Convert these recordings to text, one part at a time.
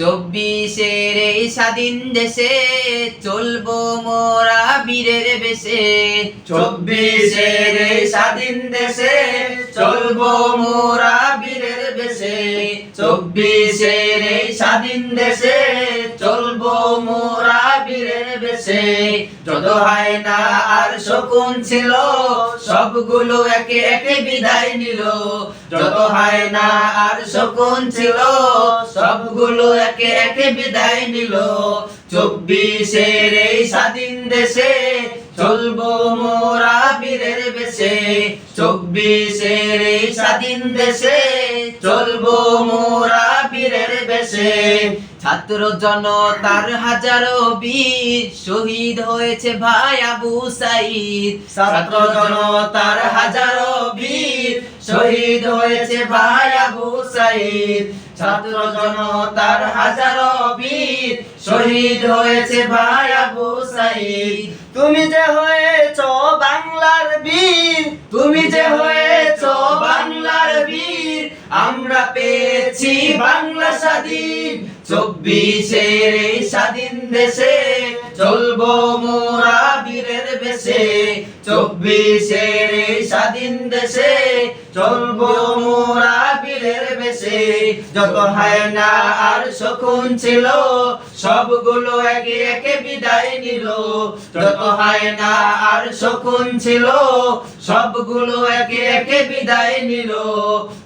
চব্বিশের এই স্বাধীন দেশে চলবো মোরা বীরের বেশে। চব্বিশের এই স্বাধীন দেশে চলবো মোরা বীরের বেশে। চব্বিশের এই স্বাধীন দেশে যত আর শকুন ছিল, সবগুলো একে একে বিদায় নিল। চব্বিশের এই স্বাধীন দেশে চলবো মোরা বীরের বেশে। চব্বিশের এই স্বাধীন দেশে চলবো মোরা বেশে ছাত্র জনতার হাজারো বীর শহীদ হয়েছে ভাই আবু সাইদ। ছাত্র জনতার হাজারো বীর শহীদ হয়েছে ভাই আবু সাইদ। ছাত্র জনতার হাজারো বীর শহীদ হয়েছে ভাই আবু সাইদ। তুমি যে হয়েছ আমরা পেয়েছি বাংলা স্বাধীন। চব্বিশের এই স্বাধীন দেশে চলবো মোরা বীরের বেশে। চব্বিশের এই স্বাধীন দেশে চলবো মোরা বীরের বেশে যত হয় না আর শকুন ছিল, সবগুলো একে একে বিদায় নিল। যত হয় না আর শকুন ছিল, সবগুলো একে একে বিদায় নিল।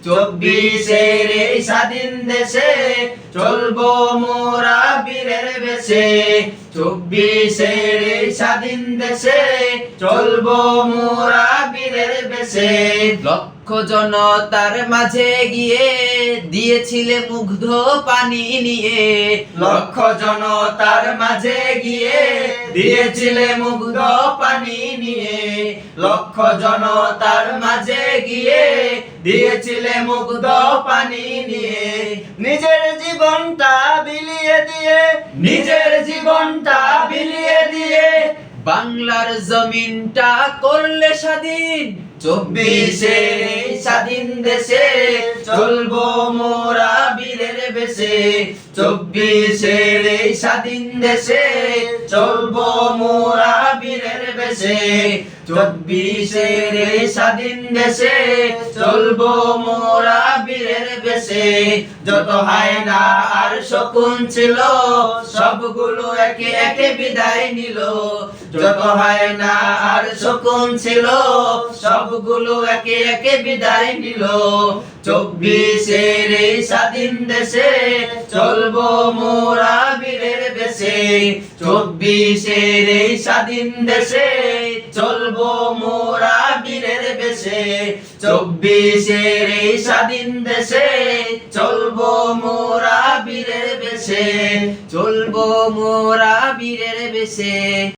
চব্বিশের এই স্বাধীন দেশে চলবো মোরা বীরের বেশে। চব্বিশের এই স্বাধীন দেশে চলবো মোরা বীরের বেশে। লক্ষ জনতার মাঝে গিয়ে দিয়েছিলে মুগ্ধ পানি নিয়ে। লক্ষ জনতার মাঝে গিয়ে দিয়েছিলে মুগ্ধ পানি নিয়ে। লক্ষ জনতার মাঝে গিয়ে দিয়েছিলে মুগ্ধ পানি নিয়ে। নিজের জীবনটা বিলিয়ে দিয়ে, নিজের জীবনটা বিলিয়ে দিয়ে। বাংলার জমিনটা করলে স্বাধীন চব্বিশের স্বাধীন দেশে চলবো মোরা বীরের বেশে। চব্বিশের এই স্বাধীন দেশে চলবো মোরা বীরের বেশে। চব্বিশের স্বাধীন দেশে চলবো মোরা বীরের বেশে। যত হয় না আর শকুন ছিল, সবগুলো একে একে বিদায় নিল। যত হয় না আর শকুন ছিল, সবগুলো একে একে বিদায় নিল। চব্বিশের এই স্বাধীন দেশে চলবো মোরা বীরের বেশে। চব্বিশের এই স্বাধীন দেশে চলবো মোরা বীরের বেশে চব্বিশের এই স্বাধীন দেশে চলবো মোরা বীরের বেশে চলবো মোরা বীরের বেশে।